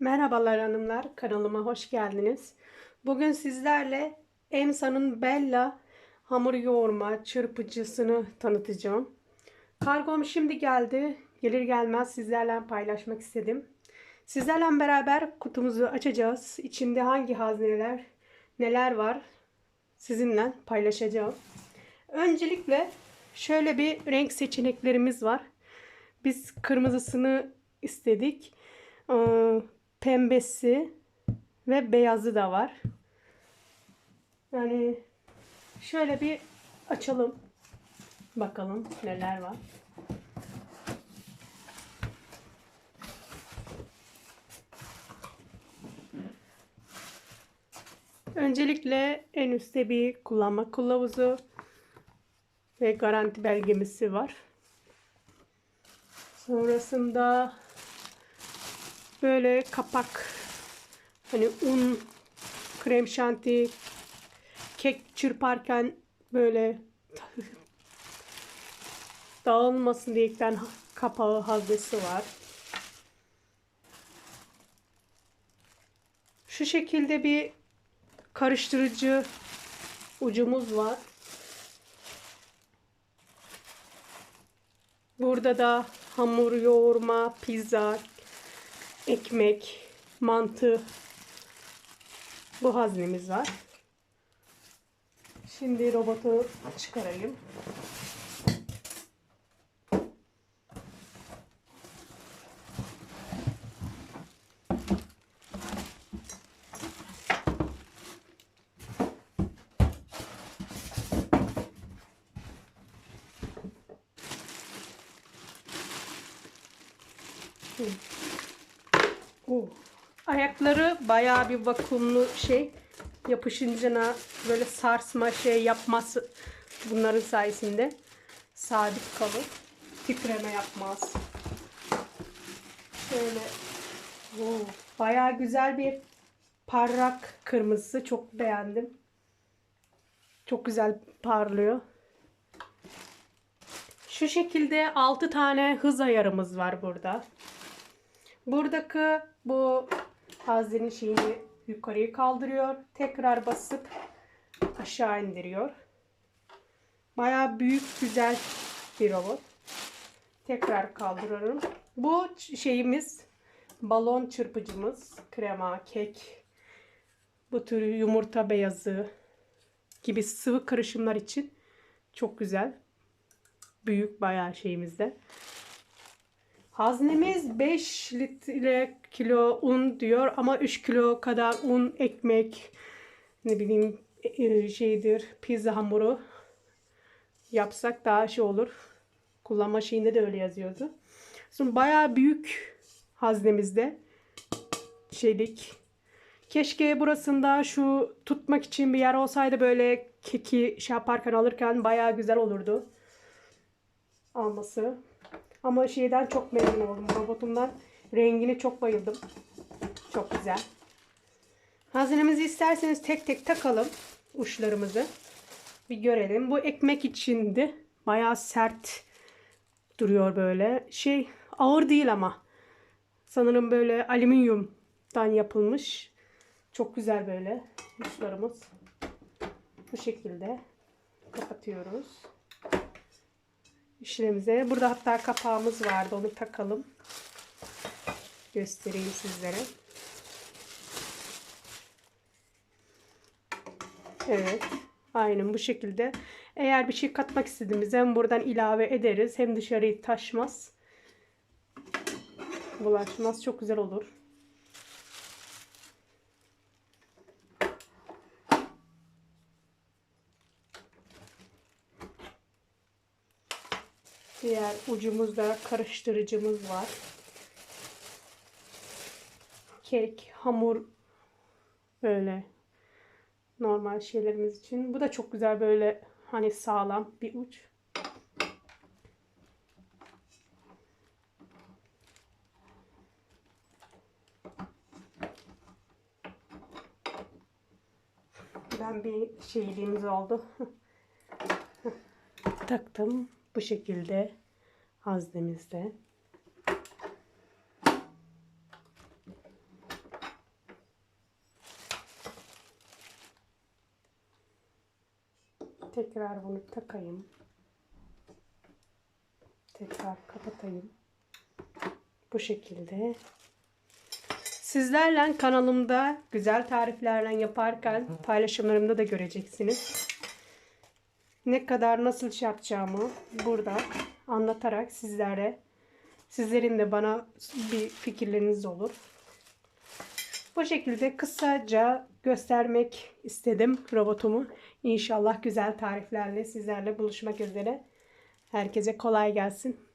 Merhabalar hanımlar, kanalıma hoş geldiniz. Bugün sizlerle Emsa'nın Bella hamur yoğurma çırpıcısını tanıtacağım. Kargom şimdi geldi. Gelir gelmez sizlerle paylaşmak istedim. Sizlerle beraber kutumuzu açacağız. İçinde hangi hazneler, neler var sizinle paylaşacağım. Öncelikle şöyle bir renk seçeneklerimiz var. Biz kırmızısını istedik. Ee, pembesi ve beyazı da var. Yani şöyle bir açalım. Bakalım neler var. Öncelikle en üstte bir kullanma kılavuzu ve garanti belgemizi var. Sonrasında böyle kapak hani un, krem şanti, kek çırparken böyle dağılmasın diyerekten kapağı haznesi var. Şu şekilde bir karıştırıcı ucumuz var. Burada da hamur yoğurma, pizza, ekmek, mantı bu haznemiz var. Şimdi robotu çıkarayım. Oo. Ayakları bayağı bir vakumlu şey yapışıncına böyle sarsma şey yapması bunların sayesinde sabit kalır. Titreme yapmaz. Şöyle oo, bayağı güzel bir parlak kırmızısı. Çok beğendim. Çok güzel parlıyor. Şu şekilde 6 tane hız ayarımız var burada. Buradaki bu haznenin şeyini yukarıya kaldırıyor. Tekrar basıp aşağı indiriyor. Baya büyük güzel bir robot. Tekrar kaldırıyorum. Bu şeyimiz balon çırpıcımız. Krema, kek, bu tür yumurta beyazı gibi sıvı karışımlar için çok güzel. Büyük bayağı şeyimizde. Haznemiz 5 litre kilo un diyor ama 3 kilo kadar un, ekmek, ne bileyim e, şeydir, pizza hamuru yapsak daha şey olur. Kullanma şeyinde de öyle yazıyordu. Sonra bayağı büyük haznemizde şeylik. Keşke burasında şu tutmak için bir yer olsaydı böyle keki şey yaparken alırken bayağı güzel olurdu. Alması. Ama şeyden çok memnun oldum. Robotumdan rengine çok bayıldım. Çok güzel. Hazinemizi isterseniz tek tek takalım. Uçlarımızı. Bir görelim. Bu ekmek içindi. Bayağı sert duruyor böyle. Şey ağır değil ama. Sanırım böyle alüminyumdan yapılmış. Çok güzel böyle uçlarımız. Bu şekilde kapatıyoruz işlemimize. Burada hatta kapağımız vardı. Onu takalım. Göstereyim sizlere. Evet. Aynen bu şekilde. Eğer bir şey katmak istediğimizde hem buradan ilave ederiz. Hem dışarıyı taşmaz. Bulaşmaz. Çok güzel olur. Diğer ucumuzda karıştırıcımız var. Kek, hamur böyle normal şeylerimiz için. Bu da çok güzel böyle hani sağlam bir uç. Ben bir şeyliğimiz oldu. Taktım bu şekilde haznemizde. Tekrar bunu takayım. Tekrar kapatayım. Bu şekilde Sizlerle kanalımda güzel tariflerle yaparken paylaşımlarımda da göreceksiniz. Ne kadar nasıl şey yapacağımı burada anlatarak sizlere sizlerin de bana bir fikirleriniz olur. Bu şekilde kısaca göstermek istedim robotumu. İnşallah güzel tariflerle sizlerle buluşmak üzere. Herkese kolay gelsin.